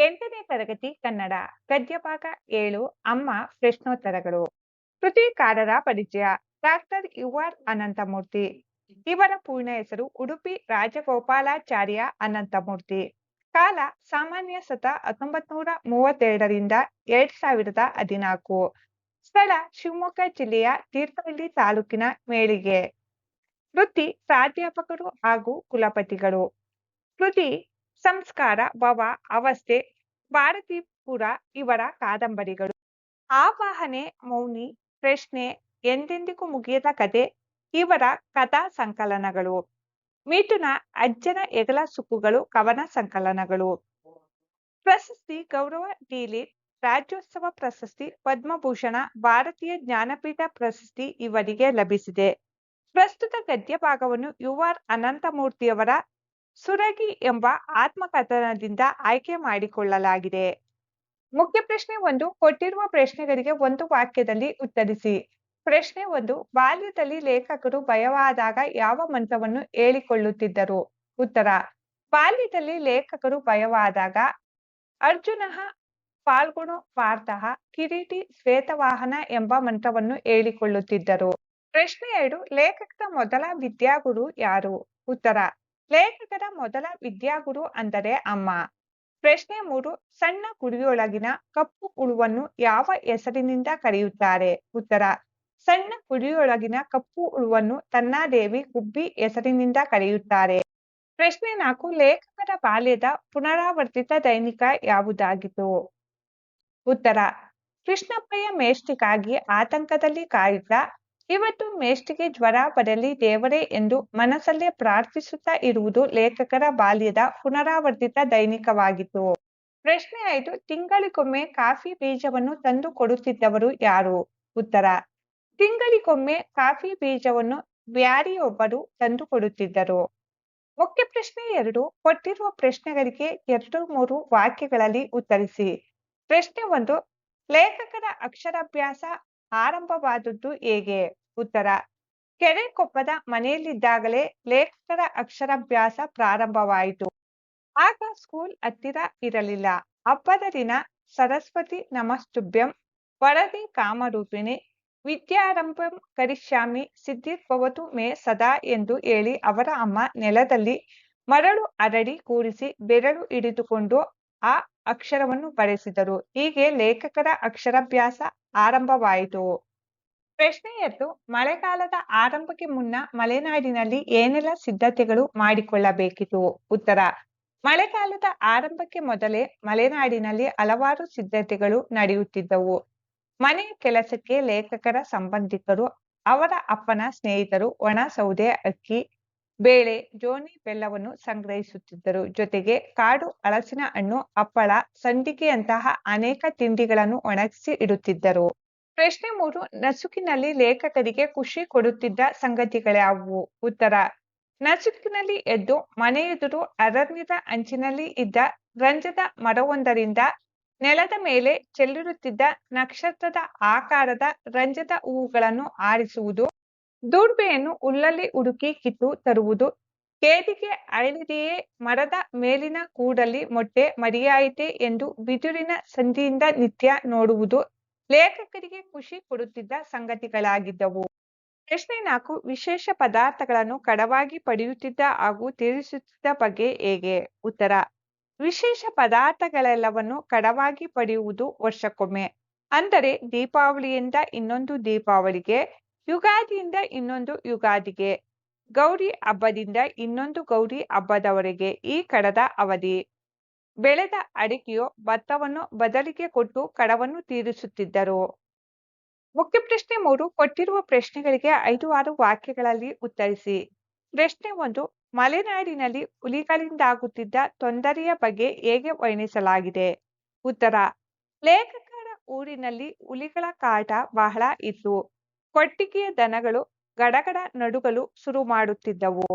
ಎಂಟನೇ ತರಗತಿ ಕನ್ನಡ, ಗದ್ಯಭಾಗ ಏಳು, ಅಮ್ಮ ಪ್ರಶ್ನೋತ್ತರಗಳು. ಕೃತಿಕಾರರ ಪರಿಚಯ, ಡಾಕ್ಟರ್ ಯು ಆರ್ ಅನಂತಮೂರ್ತಿ. ಇವರ ಪೂರ್ಣ ಹೆಸರು ಉಡುಪಿ ರಾಜಗೋಪಾಲಾಚಾರ್ಯ ಅನಂತಮೂರ್ತಿ. ಕಾಲ ಸಾಮಾನ್ಯ ಸತ ಹತ್ತೊಂಬತ್ ನೂರ ಮೂವತ್ತೆರಡರಿಂದ ಎರಡ್ ಸಾವಿರದ ಹದಿನಾಲ್ಕು. ಸ್ಥಳ ಶಿವಮೊಗ್ಗ ಜಿಲ್ಲೆಯ ತೀರ್ಥಹಳ್ಳಿ ತಾಲೂಕಿನ ಮೇಳಿಗೆ. ವೃತ್ತಿ ಪ್ರಾಧ್ಯಾಪಕರು ಹಾಗೂ ಕುಲಪತಿಗಳು. ಕೃತಿ ಸಂಸ್ಕಾರ ಭವ ಅವಸ್ಥೆ, ಭಾರತೀಪುರ, ಇವರ ಕಾದಂಬರಿಗಳು. ಆವಾಹನೆ, ಮೌನಿ, ಪ್ರಶ್ನೆ, ಎಂದೆಂದಿಗೂ ಮುಗಿಯದ ಕತೆ, ಇವರ ಕಥಾ ಸಂಕಲನಗಳು. ಮಿಥುನ ಅಜ್ಜನ ಎಗಲ ಸುಕ್ಕುಗಳು, ಕವನ ಸಂಕಲನಗಳು. ಪ್ರಶಸ್ತಿ, ಗೌರವ ಡೀಲಿ, ರಾಜ್ಯೋತ್ಸವ ಪ್ರಶಸ್ತಿ, ಪದ್ಮಭೂಷಣ, ಭಾರತೀಯ ಜ್ಞಾನಪೀಠ ಪ್ರಶಸ್ತಿ ಇವರಿಗೆ ಲಭಿಸಿದೆ. ಪ್ರಸ್ತುತ ಗದ್ಯ ಭಾಗವನ್ನು ಯು ಆರ್ ಅನಂತಮೂರ್ತಿಯವರ ಸುರಗಿ ಎಂಬ ಆತ್ಮಕಥನದಿಂದ ಆಯ್ಕೆ ಮಾಡಿಕೊಳ್ಳಲಾಗಿದೆ. ಮುಖ್ಯ ಪ್ರಶ್ನೆ ಒಂದು, ಕೊಟ್ಟಿರುವ ಪ್ರಶ್ನೆಗಳಿಗೆ ಒಂದು ವಾಕ್ಯದಲ್ಲಿ ಉತ್ತರಿಸಿ. ಪ್ರಶ್ನೆ ಒಂದು, ಬಾಲ್ಯದಲ್ಲಿ ಲೇಖಕರು ಭಯವಾದಾಗ ಯಾವ ಮಂತ್ರವನ್ನು ಹೇಳಿಕೊಳ್ಳುತ್ತಿದ್ದರು? ಉತ್ತರ, ಬಾಲ್ಯದಲ್ಲಿ ಲೇಖಕರು ಭಯವಾದಾಗ ಅರ್ಜುನ ಪಾಲ್ಗುಣ ಪಾರ್ಥಃ ಕಿರೀಟಿ ಶ್ವೇತವಾಹನ ಎಂಬ ಮಂತ್ರವನ್ನು ಹೇಳಿಕೊಳ್ಳುತ್ತಿದ್ದರು. ಪ್ರಶ್ನೆ ಎರಡು, ಲೇಖಕರ ಮೊದಲ ವಿದ್ಯಾಗುರು ಯಾರು? ಉತ್ತರ ಲೇಖಕರ ಮೊದಲ ವಿದ್ಯಾಗುರು ಅಂದರೆ ಅಮ್ಮ. ಪ್ರಶ್ನೆ ಮೂರು, ಸಣ್ಣ ಕುಡಿಯೊಳಗಿನ ಕಪ್ಪು ಹುಳುವನ್ನು ಯಾವ ಹೆಸರಿನಿಂದ ಕರೆಯುತ್ತಾರೆ? ಉತ್ತರ, ಸಣ್ಣ ಕುಡಿಯೊಳಗಿನ ಕಪ್ಪು ಹುಳುವನ್ನು ತನ್ನಾದೇವಿ ಗುಬ್ಬಿ ಹೆಸರಿನಿಂದ ಕರೆಯುತ್ತಾರೆ. ಪ್ರಶ್ನೆ ನಾಲ್ಕು, ಲೇಖಕರ ಬಾಲ್ಯದ ಪುನರಾವರ್ತಿತ ದೈನಿಕ ಯಾವುದಾಗಿತ್ತು? ಉತ್ತರ ಕೃಷ್ಣಪ್ಪಯ್ಯ ಮೇಷ್ಟಿಗಾಗಿ ಆತಂಕದಲ್ಲಿ ಕಾಯುತ್ತ ಇವತ್ತು ಮೇಷ್ಟಿಗೆ ಜ್ವರ ಬರಲಿ ದೇವರೇ ಎಂದು ಮನಸ್ಸಲ್ಲೇ ಪ್ರಾರ್ಥಿಸುತ್ತಾ ಇರುವುದು ಲೇಖಕರ ಬಾಲ್ಯದ ಪುನರಾವರ್ತಿತ ದೈನಿಕವಾಗಿತ್ತು. ಪ್ರಶ್ನೆ ಆಯಿತು, ತಿಂಗಳಿಗೊಮ್ಮೆ ಕಾಫಿ ಬೀಜವನ್ನು ತಂದು ಕೊಡುತ್ತಿದ್ದವರು ಯಾರು? ಉತ್ತರ, ತಿಂಗಳಿಗೊಮ್ಮೆ ಕಾಫಿ ಬೀಜವನ್ನು ಬ್ಯಾರಿಯೊಬ್ಬರು ತಂದು ಕೊಡುತ್ತಿದ್ದರು. ಮುಖ್ಯ ಪ್ರಶ್ನೆ ಎರಡು, ಕೊಟ್ಟಿರುವ ಪ್ರಶ್ನೆಗಳಿಗೆ ಎರಡು ಮೂರು ವಾಕ್ಯಗಳಲ್ಲಿ ಉತ್ತರಿಸಿ. ಪ್ರಶ್ನೆ ಒಂದು, ಲೇಖಕರ ಅಕ್ಷರಾಭ್ಯಾಸ ಆರಂಭವಾದದ್ದು ಹೇಗೆ? ಉತ್ತರ ಕೆರೆಕೊಪ್ಪದ ಮನೆಯಲ್ಲಿದ್ದಾಗಲೇ ಲೇಖಕರ ಅಕ್ಷರಾಭ್ಯಾಸ ಪ್ರಾರಂಭವಾಯಿತು. ಆಗ ಸ್ಕೂಲ್ ಹತ್ತಿರ ಇರಲಿಲ್ಲ. ಹಬ್ಬದ ದಿನ ಸರಸ್ವತಿ ನಮಸ್ತುಭ್ಯಂ, ವರದಿ ಕಾಮರೂಪಿಣಿ, ವಿದ್ಯಾರಂಭಂ ಕರಿಷ್ಯಾಮಿ ಸಿದ್ಧಿರ್ಭವತು ಮೇ ಸದಾ ಎಂದು ಹೇಳಿ ಅವರ ಅಮ್ಮ ನೆಲದಲ್ಲಿ ಮರಳು ಅರಡಿ ಕೂರಿಸಿ ಬೆರಳು ಹಿಡಿದುಕೊಂಡು ಆ ಅಕ್ಷರವನ್ನು ಬರೆಸಿದರು. ಹೀಗೆ ಲೇಖಕರ ಅಕ್ಷರಾಭ್ಯಾಸ ಆರಂಭವಾಯಿತು. ಪ್ರಶ್ನೆ ಎರಡು ಮಳೆಗಾಲದ ಆರಂಭಕ್ಕೆ ಮುನ್ನ ಮಲೆನಾಡಿನಲ್ಲಿ ಏನೆಲ್ಲ ಸಿದ್ಧತೆಗಳು ಮಾಡಿಕೊಳ್ಳಬೇಕಿತ್ತು? ಉತ್ತರ, ಮಳೆಗಾಲದ ಆರಂಭಕ್ಕೆ ಮೊದಲೇ ಮಲೆನಾಡಿನಲ್ಲಿ ಹಲವಾರು ಸಿದ್ಧತೆಗಳು ನಡೆಯುತ್ತಿದ್ದವು. ಮನೆಯ ಕೆಲಸಕ್ಕೆ ಲೇಖಕರ ಸಂಬಂಧಿಕರು, ಅವರ ಅಪ್ಪನ ಸ್ನೇಹಿತರು, ಒಣ ಸೌದೆ, ಅಕ್ಕಿ, ಬೇಳೆ, ಜೋನಿ ಬೆಲ್ಲವನ್ನು ಸಂಗ್ರಹಿಸುತ್ತಿದ್ದರು. ಜೊತೆಗೆ ಕಾಡು ಹಲಸಿನ ಹಣ್ಣು, ಹಪ್ಪಳ, ಸಂಡಿಗೆಯಂತಹ ಅನೇಕ ತಿಂಡಿಗಳನ್ನು ಒಣಗಿಸಿ ಇಡುತ್ತಿದ್ದರು. ಪ್ರಶ್ನೆ ಮೂರು, ನಸುಕಿನಲ್ಲಿ ಲೇಖಕರಿಗೆ ಖುಷಿ ಕೊಡುತ್ತಿದ್ದ ಸಂಗತಿಗಳ್ಯಾವುವು ಉತ್ತರ, ನಸುಕಿನಲ್ಲಿ ಎದ್ದು ಮನೆಯೆದುರು ಅರಣ್ಯದ ಅಂಚಿನಲ್ಲಿ ಇದ್ದ ರಂಜದ ಮರವೊಂದರಿಂದ ನೆಲದ ಮೇಲೆ ಚೆಲ್ಲಿರುತ್ತಿದ್ದ ನಕ್ಷತ್ರದ ಆಕಾರದ ರಂಜದ ಹೂವುಗಳನ್ನು ಆರಿಸುವುದು ದುರ್ಬೆಯನ್ನು ಉಲ್ಲಲ್ಲಿ ಹುಡುಕಿ ಕಿತ್ತು ತರುವುದು, ಕೇದಿಗೆ ಅಳಿದೆಯೇ ಮರದ ಮೇಲಿನ ಕೂಡಲ್ಲಿ ಮೊಟ್ಟೆ ಮರಿಯಾಯಿತೆ ಎಂದು ಬಿದಿರಿನ ಸಂಧಿಯಿಂದ ನಿತ್ಯ ನೋಡುವುದು ಲೇಖಕರಿಗೆ ಖುಷಿ ಕೊಡುತ್ತಿದ್ದ ಸಂಗತಿಗಳಾಗಿದ್ದವು. ಪ್ರಶ್ನೆ ನಾಲ್ಕು, ವಿಶೇಷ ಪದಾರ್ಥಗಳನ್ನು ಕಡವಾಗಿ ಪಡೆಯುತ್ತಿದ್ದ ಹಾಗೂ ತೀರಿಸುತ್ತಿದ್ದ ಬಗ್ಗೆ ಹೇಗೆ? ಉತ್ತರ, ವಿಶೇಷ ಪದಾರ್ಥಗಳೆಲ್ಲವನ್ನು ಕಡವಾಗಿ ಪಡೆಯುವುದು ವರ್ಷಕ್ಕೊಮ್ಮೆ. ಅಂದರೆ ದೀಪಾವಳಿಯಿಂದ ಇನ್ನೊಂದು ದೀಪಾವಳಿಗೆ, ಯುಗಾದಿಯಿಂದ ಇನ್ನೊಂದು ಯುಗಾದಿಗೆ, ಗೌರಿ ಹಬ್ಬದಿಂದ ಇನ್ನೊಂದು ಗೌರಿ ಹಬ್ಬದವರೆಗೆ ಈ ಕಡದ ಅವಧಿ. ಬೆಳೆದ ಅಡಿಕೆಯೋ ಭತ್ತವನ್ನು ಬದಲಿಗೆ ಕೊಟ್ಟು ಕಡವನ್ನು ತೀರಿಸುತ್ತಿದ್ದರು. ಮುಖ್ಯ ಪ್ರಶ್ನೆ ಮೂರು, ಕೊಟ್ಟಿರುವ ಪ್ರಶ್ನೆಗಳಿಗೆ ಐದು, ಆರು ವಾಕ್ಯಗಳಲ್ಲಿ ಉತ್ತರಿಸಿ. ಪ್ರಶ್ನೆ ಒಂದು, ಮಲೆನಾಡಿನಲ್ಲಿ ಹುಲಿಗಳಿಂದಾಗುತ್ತಿದ್ದ ತೊಂದರೆಯ ಬಗ್ಗೆ ಹೇಗೆ ವರ್ಣಿಸಲಾಗಿದೆ? ಉತ್ತರ ಲೇಖಕರ ಊರಿನಲ್ಲಿ ಹುಲಿಗಳ ಕಾಟ ಬಹಳ ಇತ್ತು. ಕೊಟ್ಟಿಗೆಯ ದನಗಳು ಗಡಗಡ ನಡುಗಲು ಶುರು ಮಾಡುತ್ತಿದ್ದವು.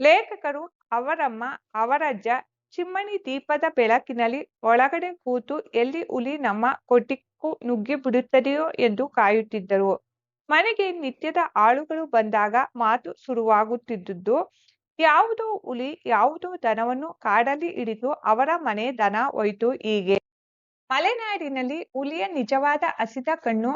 ಲೇಖಕರು ಅವರಮ್ಮ, ಅವರಜ್ಜ ಚಿಮ್ಮಣಿ ದೀಪದ ಬೆಳಕಿನಲ್ಲಿ ಒಳಗಡೆ ಕೂತು ಎಲ್ಲಿ ಹುಲಿ ನಮ್ಮ ಕೊಟ್ಟಿಕ್ಕು ನುಗ್ಗಿ ಬಿಡುತ್ತದೆಯೋ ಎಂದು ಕಾಯುತ್ತಿದ್ದರು. ಮನೆಗೆ ನಿತ್ಯದ ಆಳುಗಳು ಬಂದಾಗ ಮಾತು ಶುರುವಾಗುತ್ತಿದ್ದುದು, ಯಾವುದೋ ಹುಲಿ, ಯಾವುದೋ ದನವನ್ನು ಕಾಡಲ್ಲಿ ಹಿಡಿದು ಅವರ ಮನೆ ದನ ಹೋಯ್ತು ಹೀಗೆ. ಮಲೆನಾಡಿನಲ್ಲಿ ಹುಲಿಯ ನಿಜವಾದ ಹಸಿದ ಕಣ್ಣು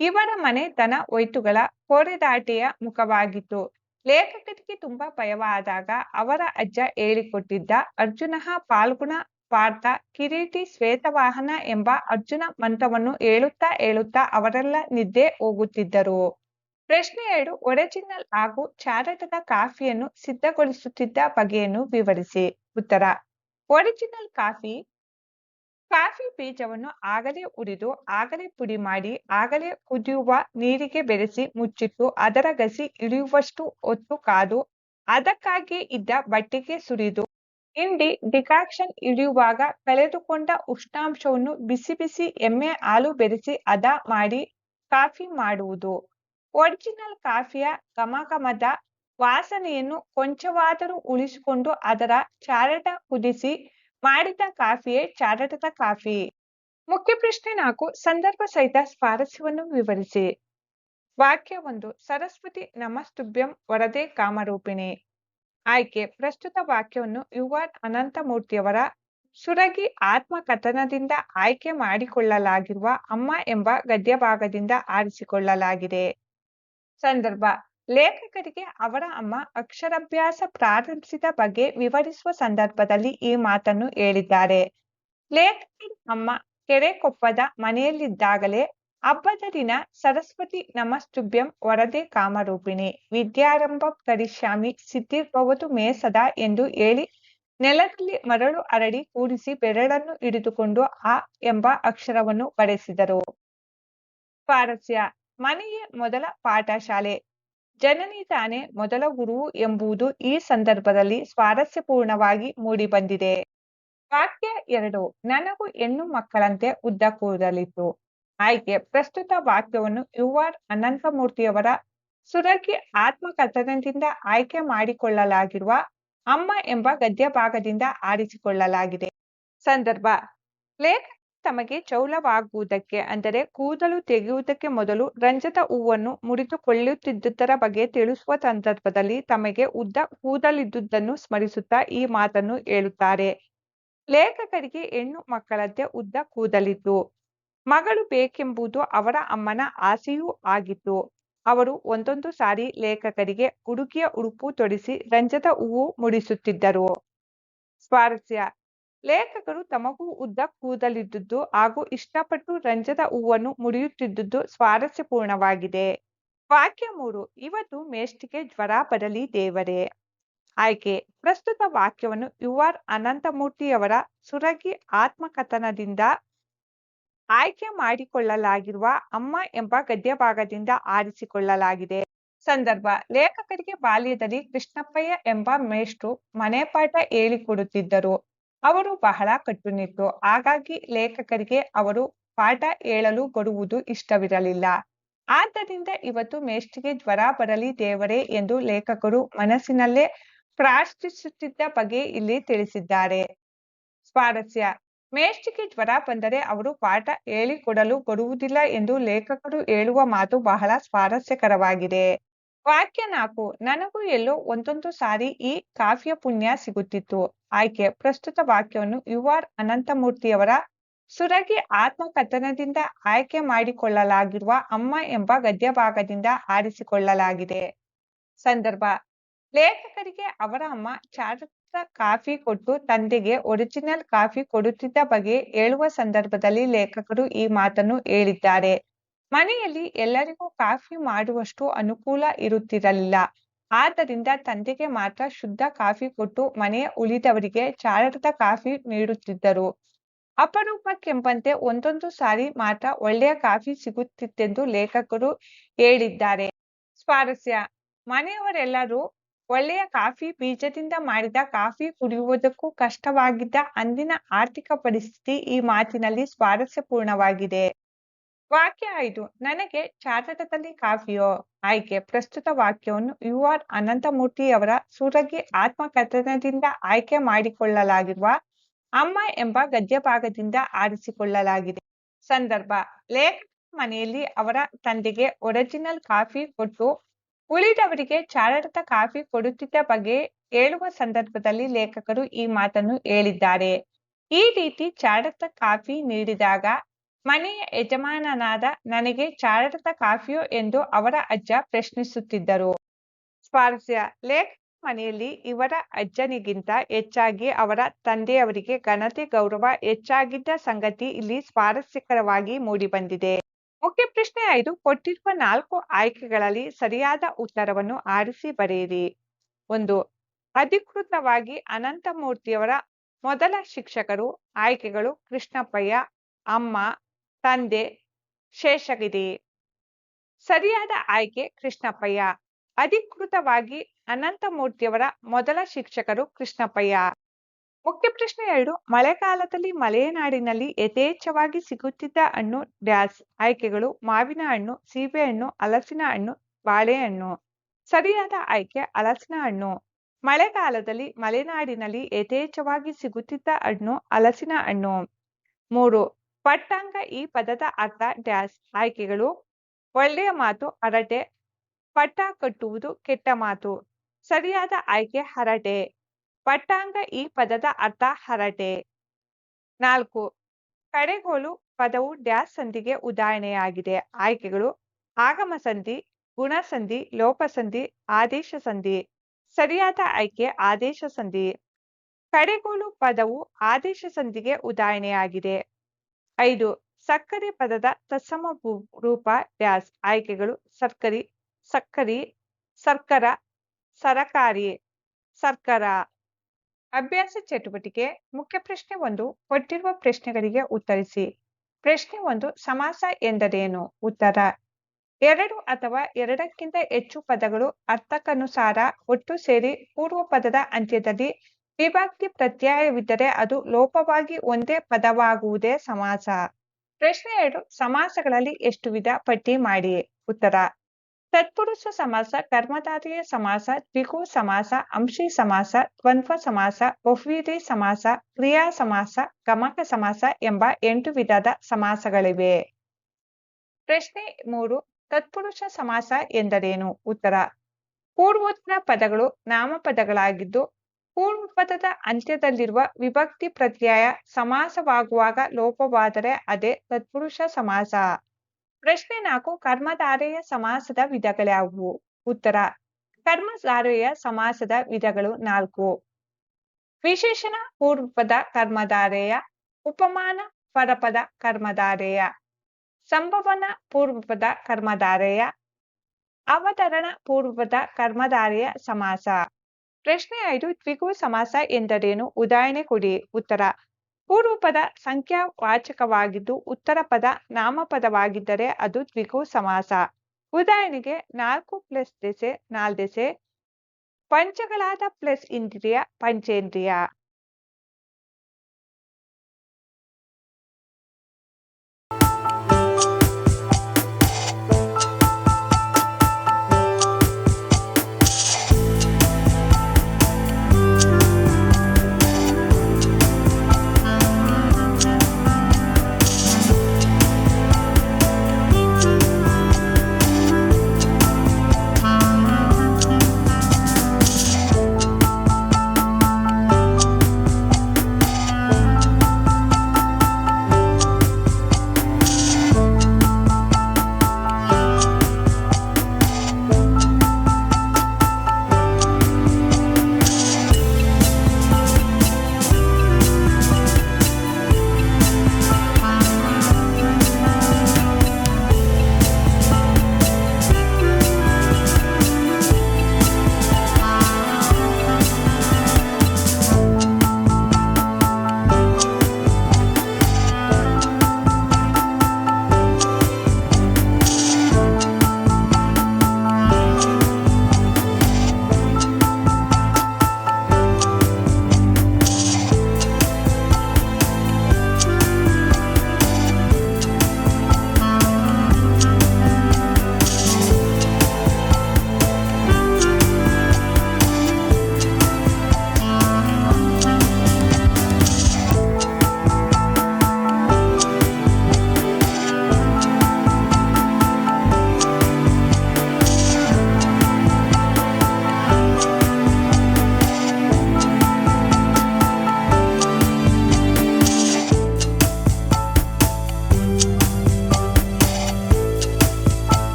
ಇವರ ಮನೆ ದನ ಹೋಯ್ತುಗಳ ಕೋರೆದಾಟೆಯ ಮುಖವಾಗಿತ್ತು. ಲೇಖಕರಿಗೆ ತುಂಬಾ ಭಯವಾದಾಗ ಅವರ ಅಜ್ಜ ಹೇಳಿಕೊಟ್ಟಿದ್ದ ಅರ್ಜುನಃ ಪಾಲ್ಗುಣ ಪಾರ್ಥ ಕಿರೀಟಿ ಶ್ವೇತವಾಹನ ಎಂಬ ಅರ್ಜುನ ಮಂತ್ರವನ್ನು ಹೇಳುತ್ತಾ ಹೇಳುತ್ತಾ ಅವರೆಲ್ಲ ನಿದ್ದೆ ಹೋಗುತ್ತಿದ್ದರು. ಪ್ರಶ್ನೆ ಎರಡು, ಒರಿಜಿನಲ್ ಹಾಗೂ ಚಾರಟದ ಕಾಫಿಯನ್ನು ಸಿದ್ಧಗೊಳಿಸುತ್ತಿದ್ದ ಬಗೆಯನ್ನು ವಿವರಿಸಿ. ಉತ್ತರ, ಒರಿಜಿನಲ್ ಕಾಫಿ ಕಾಫಿ ಬೀಜವನ್ನು ಆಗಲೇ ಉರಿದು, ಆಗಲೇ ಪುಡಿ ಮಾಡಿ, ಆಗಲೇ ಕುದಿಯುವ ನೀರಿಗೆ ಬೆರೆಸಿ ಮುಚ್ಚಿಟ್ಟು, ಅದರ ಗಸಿ ಇಳಿಯುವಷ್ಟು ಹೊತ್ತು ಕಾದು ಅದಕ್ಕಾಗಿ ಇದ್ದ ಬಟ್ಟೆಗೆ ಸುರಿದು, ಹಿಂಡಿ ಡಿಕಾಕ್ಷನ್ ಇಳಿಯುವಾಗ ಕಳೆದುಕೊಂಡ ಉಷ್ಣಾಂಶವನ್ನು ಬಿಸಿ ಬಿಸಿ ಎಮ್ಮೆ ಹಾಲು ಬೆರೆಸಿ ಹದ ಮಾಡಿ ಕಾಫಿ ಮಾಡುವುದು. ಒರಿಜಿನಲ್ ಕಾಫಿಯ ಘಮಘಮದ ವಾಸನೆಯನ್ನು ಕೊಂಚವಾದರೂ ಉಳಿಸಿಕೊಂಡು ಅದರ ಚಾರಟ ಕುದಿಸಿ ಮಾಡಿದ ಕಾಫಿಯೇ ಚಾರಟದ ಕಾಫಿ ಮುಖ್ಯ ಪ್ರಶ್ನೆ ನಾಲ್ಕು, ಸಂದರ್ಭ ಸಹಿತ ಸ್ವಾರಸ್ಯವನ್ನು ವಿವರಿಸಿ. ವಾಕ್ಯ ಒಂದು, ಸರಸ್ವತಿ ನಮಸ್ತುಭ್ಯಂ ವರದೆ ಕಾಮರೂಪಿಣಿ. ಆಯ್ಕೆ, ಪ್ರಸ್ತುತ ವಾಕ್ಯವನ್ನು ಯು ಆರ್ ಅನಂತಮೂರ್ತಿಯವರ ಸುರಗಿ ಆತ್ಮಕಥನದಿಂದ ಆಯ್ಕೆ ಮಾಡಿಕೊಳ್ಳಲಾಗಿರುವ ಅಮ್ಮ ಎಂಬ ಗದ್ಯಭಾಗದಿಂದ ಆರಿಸಿಕೊಳ್ಳಲಾಗಿದೆ. ಸಂದರ್ಭ ಲೇಖಕರಿಗೆ ಅವರ ಅಮ್ಮ ಅಕ್ಷರಾಭ್ಯಾಸ ಪ್ರಾರಂಭಿಸಿದ ಬಗ್ಗೆ ವಿವರಿಸುವ ಸಂದರ್ಭದಲ್ಲಿ ಈ ಮಾತನ್ನು ಹೇಳಿದ್ದಾರೆ. ಲೇಖಕರ ಅಮ್ಮ ಕೆರೆಕೊಪ್ಪದ ಮನೆಯಲ್ಲಿದ್ದಾಗಲೇ ಹಬ್ಬದ ದಿನ ಸರಸ್ವತಿ ನಮಸ್ತುಭ್ಯಂ ವರದೆ ಕಾಮರೂಪಿಣಿ. ವಿದ್ಯಾರಂಭ ಕರಿಷ್ಯಾಮಿ ಸಿದ್ಧಿರ್ಬಹುದು ಮೇಸದ ಎಂದು ಹೇಳಿ ನೆಲದಲ್ಲಿ ಮರಳು ಅರಡಿ ಕೂಡಿಸಿ ಬೆರಳನ್ನು ಹಿಡಿದುಕೊಂಡು ಆ ಎಂಬ ಅಕ್ಷರವನ್ನು ಬರೆಸಿದರು. ಸ್ವಾರಸ್ಯ ಮನೆಯೇ ಮೊದಲ ಪಾಠಶಾಲೆ. ಜನನಿ ತಾನೇ ಮೊದಲ ಗುರು ಎಂಬುದು ಈ ಸಂದರ್ಭದಲ್ಲಿ ಸ್ವಾರಸ್ಯಪೂರ್ಣವಾಗಿ ಮೂಡಿಬಂದಿದೆ. ವಾಕ್ಯ ಎರಡು, ನನಗೂ ಹೆಣ್ಣು ಮಕ್ಕಳಂತೆ ಉದ್ದ ಕೂದಲಿತ್ತು. ಆಯ್ಕೆ, ಪ್ರಸ್ತುತ ವಾಕ್ಯವನ್ನು ಯು ಆರ್ ಅನಂತಮೂರ್ತಿಯವರ ಸುರಗಿ ಆತ್ಮಕಥನದಿಂದ ಆಯ್ಕೆ ಮಾಡಿಕೊಳ್ಳಲಾಗಿರುವ ಅಮ್ಮ ಎಂಬ ಗದ್ಯ ಭಾಗದಿಂದ ಆರಿಸಿಕೊಳ್ಳಲಾಗಿದೆ. ಸಂದರ್ಭ, ಲೇಖಕ ತಮಗೆ ಚೌಲವಾಗುವುದಕ್ಕೆ, ಅಂದರೆ ಕೂದಲು ತೆಗೆಯುವುದಕ್ಕೆ ಮೊದಲು ರಂಜದ ಹೂವನ್ನು ಮುರಿದುಕೊಳ್ಳುತ್ತಿದ್ದುದರ ಬಗ್ಗೆ ತಿಳಿಸುವ ಸಂದರ್ಭದಲ್ಲಿ ತಮಗೆ ಉದ್ದ ಕೂದಲಿದ್ದುದನ್ನು ಸ್ಮರಿಸುತ್ತಾ ಈ ಮಾತನ್ನು ಹೇಳುತ್ತಾರೆ. ಲೇಖಕರಿಗೆ ಹೆಣ್ಣು ಮಕ್ಕಳದ್ದೇ ಉದ್ದ ಕೂದಲಿತ್ತು ಮಗಳು ಬೇಕೆಂಬುದು ಅವರ ಅಮ್ಮನ ಆಸೆಯೂ ಆಗಿತ್ತು. ಅವರು ಒಂದೊಂದು ಸಾರಿ ಲೇಖಕರಿಗೆ ಹುಡುಗಿಯ ಉಡುಪು ತೊಡಿಸಿ ರಂಜದ ಹೂವು ಮುಡಿಸುತ್ತಿದ್ದರು. ಸ್ವಾರಸ್ಯ ಲೇಖಕರು ತಮಗೂ ಉದ್ದ ಕೂದಲಿದ್ದುದು ಹಾಗೂ ಇಷ್ಟಪಟ್ಟು ರಂಜದ ಹೂವನ್ನು ಮುಡಿಯುತ್ತಿದ್ದುದು ಸ್ವಾರಸ್ಯಪೂರ್ಣವಾಗಿದೆ. ವಾಕ್ಯ ಮೂರು, ಇವತ್ತು ಮೇಷ್ಟಿಗೆ ಜ್ವರ ಬರಲಿ ದೇವರೇ. ಆಯ್ಕೆ, ಪ್ರಸ್ತುತ ವಾಕ್ಯವನ್ನು ಯು ಆರ್ ಅನಂತಮೂರ್ತಿಯವರ ಸುರಗಿ ಆತ್ಮಕಥನದಿಂದ ಆಯ್ಕೆ ಮಾಡಿಕೊಳ್ಳಲಾಗಿರುವ ಅಮ್ಮ ಎಂಬ ಗದ್ಯ ಭಾಗದಿಂದ ಆರಿಸಿಕೊಳ್ಳಲಾಗಿದೆ. ಸಂದರ್ಭ, ಲೇಖಕರಿಗೆ ಬಾಲ್ಯದಲ್ಲಿ ಕೃಷ್ಣಪ್ಪಯ್ಯ ಎಂಬ ಮೇಷ್ಟ್ರು ಮನೆಪಾಠ ಹೇಳಿಕೊಡುತ್ತಿದ್ದರು. ಅವರು ಬಹಳ ಕಟ್ಟುನಿಟ್ಟು. ಹಾಗಾಗಿ ಲೇಖಕರಿಗೆ ಅವರು ಪಾಠ ಹೇಳಲು ಕೊಡುವುದು ಇಷ್ಟವಿರಲಿಲ್ಲ. ಆದ್ದರಿಂದ ಇವತ್ತು ಮೇಷ್ಟಿಗೆ ಜ್ವರ ಬರಲಿ ದೇವರೇ ಎಂದು ಲೇಖಕರು ಮನಸ್ಸಿನಲ್ಲೇ ಪ್ರಾರ್ಥಿಸುತ್ತಿದ್ದ ಬಗ್ಗೆ ಇಲ್ಲಿ ತಿಳಿಸಿದ್ದಾರೆ. ಸ್ವಾರಸ್ಯ. ಮೇಷ್ಟಿಗೆ ಜ್ವರ ಬಂದರೆ ಅವರು ಪಾಠ ಹೇಳಿಕೊಡಲು ಕೊಡುವುದಿಲ್ಲ ಎಂದು ಲೇಖಕರು ಹೇಳುವ ಮಾತು ಬಹಳ ಸ್ವಾರಸ್ಯಕರವಾಗಿದೆ. ವಾಕ್ಯ ನಾಲ್ಕು ನನಗೂ ಎಲ್ಲೋ ಒಂದೊಂದು ಸಾರಿ ಈ ಕಾವ್ಯ ಪುಣ್ಯ ಸಿಗುತ್ತಿತ್ತು. ಆಯ್ಕೆ, ಪ್ರಸ್ತುತ ವಾಕ್ಯವನ್ನು ಯು ಆರ್ ಅನಂತಮೂರ್ತಿಯವರ ಸುರಗಿ ಆತ್ಮಕಥನದಿಂದ ಆಯ್ಕೆ ಮಾಡಿಕೊಳ್ಳಲಾಗಿರುವ ಅಮ್ಮ ಎಂಬ ಗದ್ಯ ಭಾಗದಿಂದ ಆರಿಸಿಕೊಳ್ಳಲಾಗಿದೆ. ಸಂದರ್ಭ, ಲೇಖಕರಿಗೆ ಅವರ ಅಮ್ಮ ಚಾರಿತ್ರ ಕಾಫಿ ಕೊಟ್ಟು ತಂದೆಗೆ ಒರಿಜಿನಲ್ ಕಾಫಿ ಕೊಡುತ್ತಿದ್ದ ಬಗ್ಗೆ ಹೇಳುವ ಸಂದರ್ಭದಲ್ಲಿ ಲೇಖಕರು ಈ ಮಾತನ್ನು ಹೇಳಿದ್ದಾರೆ. ಮನೆಯಲ್ಲಿ ಎಲ್ಲರಿಗೂ ಕಾಫಿ ಮಾಡುವಷ್ಟು ಅನುಕೂಲ ಇರುತ್ತಿರಲಿಲ್ಲ. ಆದ್ದರಿಂದ ತಂದೆಗೆ ಮಾತ್ರ ಶುದ್ಧ ಕಾಫಿ ಕೊಟ್ಟು ಮನೆಯ ಉಳಿದವರಿಗೆ ಚಾರದ ಕಾಫಿ ನೀಡುತ್ತಿದ್ದರು. ಅಪರೂಪಕ್ಕೆಂಬಂತೆ ಒಂದೊಂದು ಸಾರಿ ಮಾತ್ರ ಒಳ್ಳೆಯ ಕಾಫಿ ಸಿಗುತ್ತಿತ್ತೆಂದು ಲೇಖಕರು ಹೇಳಿದ್ದಾರೆ. ಸ್ವಾರಸ್ಯ. ಮನೆಯವರೆಲ್ಲರೂ ಒಳ್ಳೆಯ ಕಾಫಿ ಬೀಜದಿಂದ ಮಾಡಿದ ಕಾಫಿ ಕುಡಿಯುವುದಕ್ಕೂ ಕಷ್ಟವಾಗಿದ್ದ ಅಂದಿನ ಆರ್ಥಿಕ ಪರಿಸ್ಥಿತಿ ಈ ಮಾತಿನಲ್ಲಿ ಸ್ವಾರಸ್ಯಪೂರ್ಣವಾಗಿದೆ. ವಾಕ್ಯ ಐದು ನನಗೆ ಚಾತಟದಲ್ಲಿ ಕಾಫಿಯೋ ಆಯ್ಕೆ ಪ್ರಸ್ತುತ ವಾಕ್ಯವನ್ನು ಯು ಆರ್ ಅನಂತಮೂರ್ತಿಯವರ ಸೂರಗಿ ಆತ್ಮಕಥನದಿಂದ ಆಯ್ಕೆ ಮಾಡಿಕೊಳ್ಳಲಾಗಿರುವ ಅಮ್ಮ ಎಂಬ ಗದ್ಯ ಭಾಗದಿಂದ ಆರಿಸಿಕೊಳ್ಳಲಾಗಿದೆ. ಸಂದರ್ಭ. ಲೇಖಕ ಮನೆಯಲ್ಲಿ ಅವರ ತಂದೆಗೆ ಒರಿಜಿನಲ್ ಕಾಫಿ ಕೊಟ್ಟು, ಉಳಿದವರಿಗೆ ಚಾರಡತ ಕಾಫಿ ಕೊಡುತ್ತಿದ್ದ ಬಗ್ಗೆ ಹೇಳುವ ಸಂದರ್ಭದಲ್ಲಿ ಲೇಖಕರು ಈ ಮಾತನ್ನು ಹೇಳಿದ್ದಾರೆ. ಈ ರೀತಿ ಚಾಡದ ಕಾಫಿ ನೀಡಿದಾಗ ಮನೆಯ ಯಜಮಾನನಾದ ನನಗೆ ಚಾರಿಟದ ಕಾಫಿಯೋ ಎಂದು ಅವರ ಅಜ್ಜ ಪ್ರಶ್ನಿಸುತ್ತಿದ್ದರು. ಸ್ವಾರಸ್ಯ ಲೇಖ ಮನೆಯಲ್ಲಿ ಇವರ ಅಜ್ಜನಿಗಿಂತ ಹೆಚ್ಚಾಗಿ ಅವರ ತಂದೆಯವರಿಗೆ ಘನತೆ, ಗೌರವ, ಹೆಚ್ಚಾಗಿದ್ದ ಸಂಗತಿ ಇಲ್ಲಿ ಸ್ವಾರಸ್ಯಕರವಾಗಿ ಮೂಡಿಬಂದಿದೆ. ಮುಖ್ಯ ಪ್ರಶ್ನೆ ಐದು, ಕೊಟ್ಟಿರುವ ನಾಲ್ಕು ಆಯ್ಕೆಗಳಲ್ಲಿ ಸರಿಯಾದ ಉತ್ತರವನ್ನು ಆರಿಸಿ ಬರೆಯಿರಿ. ಒಂದು, ಅಧಿಕೃತವಾಗಿ ಅನಂತಮೂರ್ತಿಯವರ ಮೊದಲ ಶಿಕ್ಷಕರು ಆಯ್ಕೆಗಳು ಕೃಷ್ಣಪ್ಪಯ್ಯ, ಅಮ್ಮ ತಂದೆ, ಶೇಷಗಿರಿ. ಸರಿಯಾದ ಆಯ್ಕೆ ಕೃಷ್ಣಪ್ಪಯ್ಯ. ಅಧಿಕೃತವಾಗಿ ಅನಂತಮೂರ್ತಿಯವರ ಮೊದಲ ಶಿಕ್ಷಕರು ಕೃಷ್ಣಪ್ಪಯ್ಯ. ಮುಖ್ಯ ಪ್ರಶ್ನೆ ಎರಡು, ಮಳೆಗಾಲದಲ್ಲಿ ಮಲೆನಾಡಿನಲ್ಲಿ ಯಥೇಚ್ಛವಾಗಿ ಸಿಗುತ್ತಿದ್ದ ಹಣ್ಣು ಡ್ಯಾಸ್. ಆಯ್ಕೆಗಳು ಮಾವಿನ ಹಣ್ಣು ಸೀಬೆಹಣ್ಣು ಹಲಸಿನ ಹಣ್ಣು ಬಾಳೆಹಣ್ಣು ಸರಿಯಾದ ಆಯ್ಕೆ ಹಲಸಿನ ಹಣ್ಣು. ಮಳೆಗಾಲದಲ್ಲಿ ಮಲೆನಾಡಿನಲ್ಲಿ ಯಥೇಚ್ಛವಾಗಿ ಸಿಗುತ್ತಿದ್ದ ಹಣ್ಣು ಹಲಸಿನ ಹಣ್ಣು. ಮೂರು ಪಟ್ಟಾಂಗ ಈ ಪದದ ಅರ್ಥ ಡ್ಯಾಸ್ ಆಯ್ಕೆಗಳು. ಒಳ್ಳೆಯ ಮಾತು ಹರಟೆ. ಪಟ್ಟ ಕಟ್ಟುವುದು ಕೆಟ್ಟ ಮಾತು. ಸರಿಯಾದ ಆಯ್ಕೆ ಹರಟೆ. ಪಟ್ಟಾಂಗ ಈ ಪದದ ಅರ್ಥ ಹರಟೆ. ನಾಲ್ಕು, ಕಡೆಗೋಲು ಪದವು ಡ್ಯಾಸ್ ಸಂಧಿಗೆ ಉದಾಹರಣೆಯಾಗಿದೆ. ಆಯ್ಕೆಗಳು ಆಗಮ ಸಂಧಿ ಗುಣಸಂಧಿ ಲೋಪಸಂಧಿ ಆದೇಶ ಸಂಧಿ. ಸರಿಯಾದ ಆಯ್ಕೆ ಆದೇಶ ಸಂಧಿ. ಕಡೆಗೋಲು ಪದವು ಆದೇಶ ಸಂಧಿಗೆ ಉದಾಹರಣೆಯಾಗಿದೆ. ಐದು, ಸಕ್ಕರೆ ಪದದ ತತ್ಸಮ ರೂಪ, ಡ್ಯಾಸ್, ಆಯ್ಕೆಗಳು, ಸರ್ಕರಿ, ಸಕ್ಕರಿ, ಸರ್ಕರ, ಸರಕಾರಿ, ಸರ್ಕಾರ. ಅಭ್ಯಾಸ ಚಟುವಟಿಕೆ, ಮುಖ್ಯ ಪ್ರಶ್ನೆ ಒಂದು, ಕೊಟ್ಟಿರುವ ಪ್ರಶ್ನೆಗಳಿಗೆ ಉತ್ತರಿಸಿ. ಪ್ರಶ್ನೆ ಒಂದು, ಸಮಾಸ ಎಂದರೇನು? ಉತ್ತರ, ಎರಡು ಅಥವಾ ಎರಡಕ್ಕಿಂತ ಹೆಚ್ಚು ಪದಗಳು ಅರ್ಥಕ್ಕನುಸಾರ ಒಟ್ಟು ಸೇರಿ ಪೂರ್ವ ಪದದ ಅಂತ್ಯದಲ್ಲಿ ವಿಭಕ್ತಿ ಪ್ರತ್ಯಯವಿದ್ದರೆ ಅದು ಲೋಪವಾಗಿ ಒಂದೇ ಪದವಾಗುವುದೇ ಸಮಾಸ. ಪ್ರಶ್ನೆ ಎರಡು, ಸಮಾಸಗಳಲ್ಲಿ ಎಷ್ಟು ವಿಧ ಪಟ್ಟಿ ಮಾಡಿ ಉತ್ತರ, ತತ್ಪುರುಷ ಸಮಾಸ ಕರ್ಮದಾರಿಯ ಸಮಾಸ ದ್ವಿಗು ಸಮಾಸ, ಅಂಶಿ ಸಮಾಸ ತ್ವನ್ಫ ಸಮಾಸ ಬಹುವಿಧಿ ಸಮಾಸ, ಕ್ರಿಯಾ ಸಮಾಸ, ಗಮಕ ಸಮಾಸ ಎಂಬ ಎಂಟು ವಿಧದ ಸಮಾಸಗಳಿವೆ. ಪ್ರಶ್ನೆ ಮೂರು, ತತ್ಪುರುಷ ಸಮಾಸ ಎಂದರೇನು? ಉತ್ತರ, ಪೂರ್ವೋತ್ತರ ಪದಗಳು ನಾಮಪದಗಳಾಗಿದ್ದು ಪೂರ್ವ ಪದದ ಅಂತ್ಯದಲ್ಲಿರುವ ವಿಭಕ್ತಿ ಪ್ರತ್ಯಯ ಸಮಾಸವಾಗುವಾಗ ಲೋಪವಾದರೆ ಅದೇ ತತ್ಪುರುಷ ಸಮಾಸ. ಪ್ರಶ್ನೆ ನಾಲ್ಕು, ಕರ್ಮಧಾರೆಯ ಸಮಾಸದ ವಿಧಗಳ್ಯಾವುವು ಉತ್ತರ, ಕರ್ಮಧಾರೆಯ ಸಮಾಸದ ವಿಧಗಳು ನಾಲ್ಕು. ವಿಶೇಷಣ, ಪೂರ್ವಪದ ಕರ್ಮಧಾರೆಯ, ಉಪಮಾನ, ಪರಪದ ಕರ್ಮಧಾರೆಯ. ಸಂಭವನ, ಪೂರ್ವಪದ ಕರ್ಮಧಾರೆಯ. ಅವತರಣ, ಪೂರ್ವಪದ ಕರ್ಮಧಾರೆಯ ಸಮಾಸ. ಪ್ರಶ್ನೆ ಐದು ದ್ವಿಗು ಸಮಾಸ ಎಂದರೇನು? ಉದಾಹರಣೆ ಕೊಡಿ. ಉತ್ತರ ಪೂರ್ವಪದ ಸಂಖ್ಯಾವಾಚಕವಾಗಿದ್ದು ಉತ್ತರ ಪದ ನಾಮಪದವಾಗಿದ್ದರೆ ಅದು ದ್ವಿಗು ಸಮಾಸ. ಉದಾಹರಣೆಗೆ, ನಾಲ್ಕು ಪ್ಲಸ್ ದೆಸೆ ನಾಲ್ದೆಸೆ ಪಂಚಗಳಾದ ಪ್ಲಸ್ ಇಂದ್ರಿಯ ಪಂಚೇಂದ್ರಿಯ.